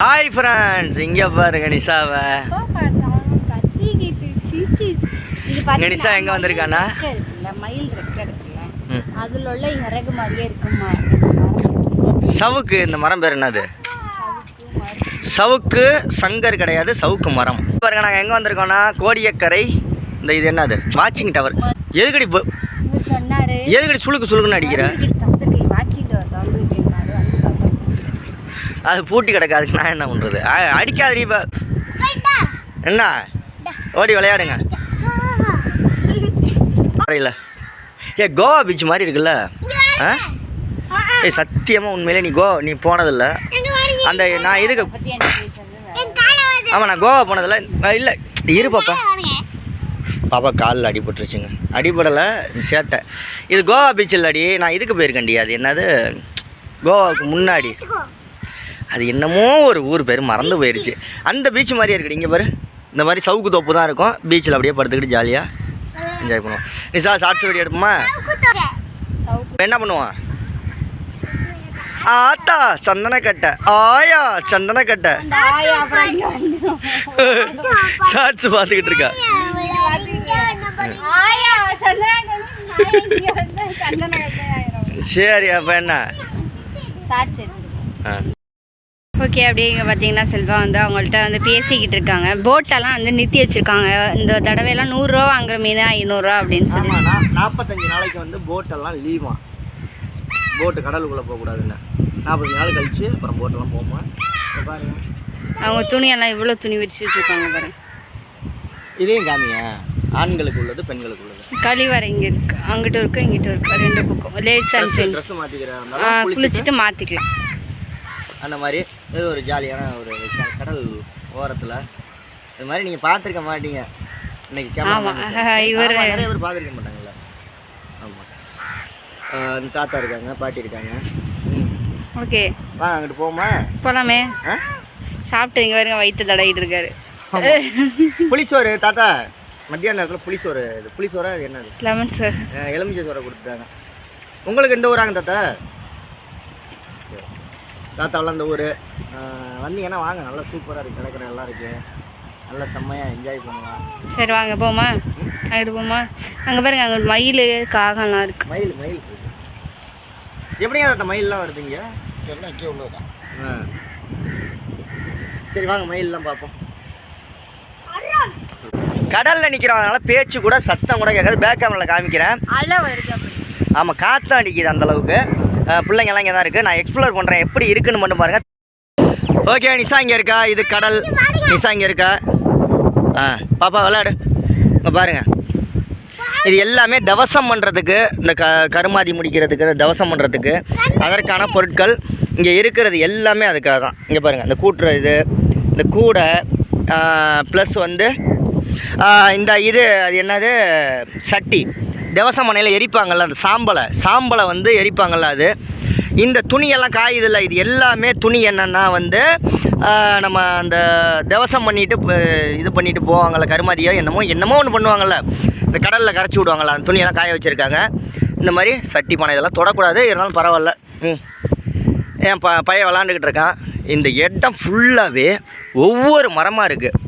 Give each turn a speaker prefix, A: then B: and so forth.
A: Hi friends இங்கே பாருங்க நிஷாவை நிஷா எங்க வந்திருக்கானா?
B: மயில். அதுல உள்ள இறகு மாதிரியே இருக்குமா
A: சவுக்கு இந்த மரம் பேர் என்னது?
B: சவுக்கு
A: சங்கர் கிடையாது சவுக்கு மரம். பாருங்க நாங்கள் எங்கே வந்திருக்கோம்னா கோடியக்கரை. இந்த இது என்னது? வாட்சிங் டவர். எதுக்கடி எதுக்கடி சுளுக்கு சுளுக்குன்னு அடிக்கிற? அது பூட்டி கிடக்கு அதுக்கு நான் என்ன பண்ணுறது அடிக்காதடி இப்போ. என்ன? ஓடி விளையாடுங்க. இல்லை. ஏ கோவா பீச் மாதிரி இருக்குல்ல? ஆ? ஏய் சத்தியமாக உண்மையிலே நீ கோ நீ போனதில்ல. அந்த நான் இதுக்கு ஆமாம் நான் கோவா போனதில்ல. இல்லை. இரு பாப்பா. பாப்பா காலில் அடிபட்டுருச்சுங்க. அடிபடலை சேட்டை. இது கோவா பீச் இல்லடி. நான் இதுக்கு போயிருக்கேன்டி. அது என்னது? கோவாவுக்கு முன்னாடி. அது என்னமோ ஒரு ஊர் பேர் மறந்து போயிருச்சு. அந்த பீச் மாதிரியே இருக்குடி இங்கே பாரு. இந்த மாதிரி சவுக்கு தோப்பு தான் இருக்கும். பீச்சில் அப்படியே படுத்துக்கிட்டு ஜாலியாக என்ஜாய் பண்ணுவோம். நிஷா ஷார்ட்ஸ் வீடியோ எடுப்போமா? என்ன பண்ணுவான் ஆத்தா சந்தனக்கட்டை. ஆயா சந்தனக்கட்டை. ஷார்ட்ஸ் பார்த்துக்கிட்டு இருக்கா. சரி அப்போ என்ன?
B: ஓகே அப்படியே இங்கே பார்த்தீங்கன்னா செல்வா வந்து அவங்கள்ட்ட வந்து பேசிக்கிட்டு இருக்காங்க. போட்டெல்லாம் வந்து நிறுத்தி வச்சுருக்காங்க. இந்த தடவையெல்லாம் நூறுரூவா வாங்குற மீன் ஐநூறுரூவா அப்படின்னு சொல்லி.
A: நாற்பத்தஞ்சு நாளைக்கு வந்து போட்டெல்லாம் லீவா போட்டு கடலுக்குள்ளே போகக்கூடாதுன்னு. நாற்பத்தஞ்சு நாள் கழிச்சு அப்புறம் போட்டெல்லாம் போமா பாருங்க.
B: அவங்க துணியெல்லாம் இவ்வளோ துணி விரிச்சு வச்சுருக்காங்க பாருங்க.
A: இதையும் காமிங்க. ஆண்களுக்கு உள்ளது பெண்களுக்கு உள்ளது.
B: கழிவறை இங்கே இருக்கு. அங்கிட்டும் இருக்கு இங்கிட்டும் இருக்கு. ரெண்டு பக்கம். லேட்ஸ்
A: ட்ரெஸ் குளிச்சுட்டு
B: குளிச்சுட்டு மாற்றிக்கலாம்
A: அந்த மாதிரி இது ஒரு ஜாலியான ஒரு கடல் ஓரத்தில். இது மாதிரி நீங்கள் பார்த்துருக்க மாட்டீங்க. இன்னைக்கு. கேமரா
B: இவரு-
A: பேர் பார்த்துருக்க மாட்டாங்கல்ல. ஆமாம் தாத்தா இருக்காங்க பாட்டி இருக்காங்க.
B: ஓகே.
A: வாங்க அங்கிட்டு போமா
B: போகலாமே சாப்பிட்டு இங்கே வருங்க வயிற்று தடவிட்டு இருக்காரு.
A: புளிசோறு தாத்தா மத்தியான நேரத்தில் புளிசோறு இது புளிசோறா அது என்னது?
B: Lemon sir.
A: எலுமிச்சை சோறை கொடுத்துட்டாங்க. உங்களுக்கு எந்த ஊராங்க தாத்தா? தாத்தாவெல்லாம் இந்த ஊர். வந்தீங்கன்னா வாங்க நல்லா சூப்பராக இருக்குது கிடக்கிற எல்லாம் இருக்குது நல்லா செம்மையாக என்ஜாய் பண்ணலாம்.
B: சரி வாங்க போமா அங்கிட்டு போமா அங்கே பாருங்க அங்கே மயில் காகம்லாம் இருக்கு.
A: மயில் மயில். எப்படிங்க தாத்தா மயிலெலாம் வருதுங்க எல்லாம் இங்கே உள்ளதுதான். ஆ. சரி வாங்க மயிலெலாம் பார்ப்போம். கடலில் நிற்கிறவங்கனால பேச்சு கூட சத்தம் கூட கேட்காது. பேக் கேமராவில் காமிக்கிறேன்.
B: அலை வருது
A: ஆமாம் காற்று அடிக்குது அந்த அளவுக்கு. பிள்ளைங்கெல்லாம் இங்கே தான் இருக்குது நான் எக்ஸ்ப்ளோர் பண்ணுறேன் எப்படி இருக்குன்னு மட்டும் பாருங்கள் ஓகே நிஷா இங்கே இருக்கா? இது கடல். நிஷா இங்கே இருக்கா? ஆ பாப்பா விளாடு இங்கே பாருங்கள் இது எல்லாமே தவசம் பண்ணுறதுக்கு இந்த க கருமாதி முடிக்கிறதுக்கு தவசம் பண்ணுறதுக்கு அதற்கான பொருட்கள் இங்கே இருக்கிறது எல்லாமே அதுக்காக தான் இங்கே பாருங்கள் இந்த கூட்டுற இது இந்த கூடை ப்ளஸ் வந்து இந்த இது அது என்னது? சட்டி. தவசம் மனையில் எரிப்பாங்கள்ல அந்த சாம்பலை. சாம்பலை வந்து எரிப்பாங்கள்ல அது. இந்த துணியெல்லாம் காயுதில்ல இது எல்லாமே துணி என்னென்னா வந்து நம்ம அந்த தவசம் பண்ணிட்டு இது பண்ணிட்டு போவாங்கள்ல கருமாதியோ என்னமோ என்னமோ ஒன்று பண்ணுவாங்கள்ல இந்த கடலில் கரைச்சி விடுவாங்கள்ல அந்த துணியெல்லாம் காய வச்சுருக்காங்க. இந்த மாதிரி சட்டி பானை இதெல்லாம் தொடக்கூடாது இருந்தாலும் பரவாயில்ல. ம். என் ப பையன் விளாண்டுக்கிட்டு இருக்கான். இந்த இடம் ஃபுல்லாகவே ஒவ்வொரு மரமாக இருக்குது